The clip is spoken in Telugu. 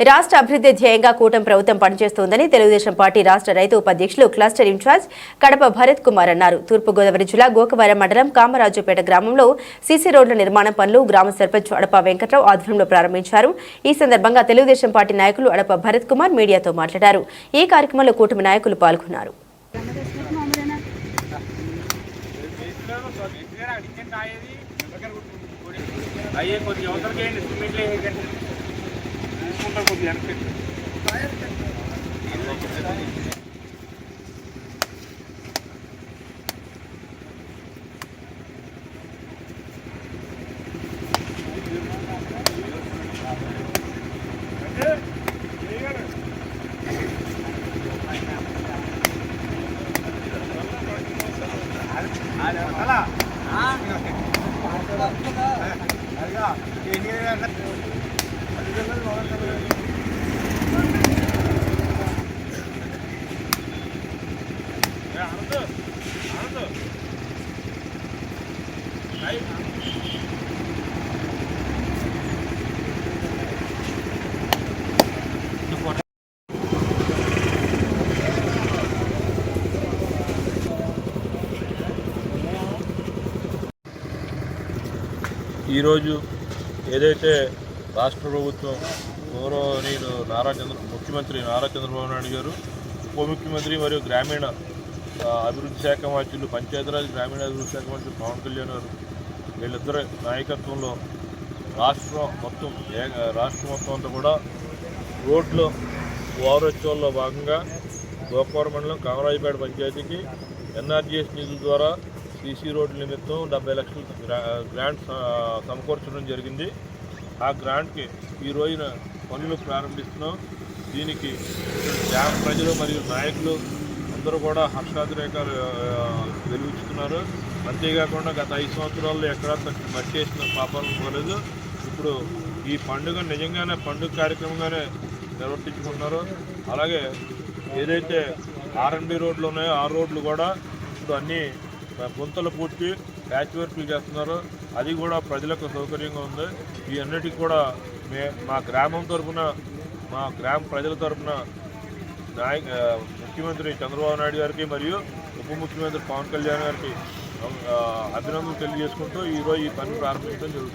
రాష్ట్ర అభివృద్ధి ధ్యేయంగా కూటమి ప్రభుత్వం పనిచేస్తోందని తెలుగుదేశం పార్టీ రాష్ట్ర రైతు ఉపాధ్యక్షులు క్లస్టర్ ఇన్ఛార్జ్ కడప భరత్ కుమార్ అన్నారు. తూర్పుగోదావరి జిల్లా గోకవరం మండలం కామరాజుపేట గ్రామంలో సీసీ రోడ్ల నిర్మాణం పనులు గ్రామ సర్పంచ్ అడప వెంకట్రావు ఆధ్వర్యంలో ప్రారంభించారు. ఈ సందర్భంగా తెలుగుదేశం పార్టీ నాయకులు అడప భరత్ కుమార్ మీడియాతో మాట్లాడారు. ఈ కార్యక్రమంలో కూటమి నాయకులు పాల్గొన్నారు. అయ్యే కొద్దిగా అవసరం చేయండి సిమెంట్లు వేయకండి ಮುಂದಕ್ಕೆ ಎರಡು Hello. Ah. Hello. ఈరోజు ఏదైతే రాష్ట్ర ప్రభుత్వం గౌరవనీయులు నారా చంద్ర ముఖ్యమంత్రి నారా చంద్రబాబు నాయుడు గారు ఉప ముఖ్యమంత్రి మరియు గ్రామీణ అభివృద్ధి శాఖ మంత్రులు పంచాయతీరాజ్ గ్రామీణ అభివృద్ధి శాఖ మంత్రులు పవన్ కళ్యాణ్ గారు వీళ్ళిద్దరి నాయకత్వంలో రాష్ట్రం మొత్తం ఏ- రాష్ట్రం మొత్తం అంతా కూడా రోడ్లు వారోత్సవాల్లో భాగంగా గోపవరం మండలం కామరాజపేట పంచాయతీకి ఎన్ఆర్జీఎస్ నిధుల ద్వారా సీసీ రోడ్ల నిమిత్తం డెబ్బై లక్షలు గ్రా గ్రాంట్ సమకూర్చడం జరిగింది. ఆ గ్రాంట్కి ఈ రోజున పనులు ప్రారంభిస్తున్నాం. దీనికి గ్రామ ప్రజలు మరియు నాయకులు అందరూ కూడా హర్షాతిరేకాలు ఆ, వెలుగుతున్నారు అంతేకాకుండా గత ఐదు సంవత్సరాల్లో ఎక్కడా తక్కువ మట్టి వేసిన పాపాలను పోలేదు. ఇప్పుడు ఈ పండుగ నిజంగానే పండుగ కార్యక్రమంగానే నిర్వర్తించుకుంటున్నారు. అలాగే ఏదైతే ఆర్ఎన్బి రోడ్లు ఉన్నాయో ఆ రోడ్లు కూడా ఇప్పుడు అన్నీ గుంతలు పూడ్చి ప్యాచ్ వర్క్లు చేస్తున్నారు. అది కూడా ప్రజలకు సౌకర్యంగా ఉంది. ఈ అన్నిటికీ కూడా మే మా గ్రామం తరఫున మా గ్రామ ప్రజల తరఫున నాయ ముఖ్యమంత్రి చంద్రబాబు నాయుడు గారికి మరియు ఉప ముఖ్యమంత్రి పవన్ కళ్యాణ్ గారికి అభినందనలు తెలియజేసుకుంటూ ఈరోజు ఈ పని ప్రారంభించడం జరుగుతుంది.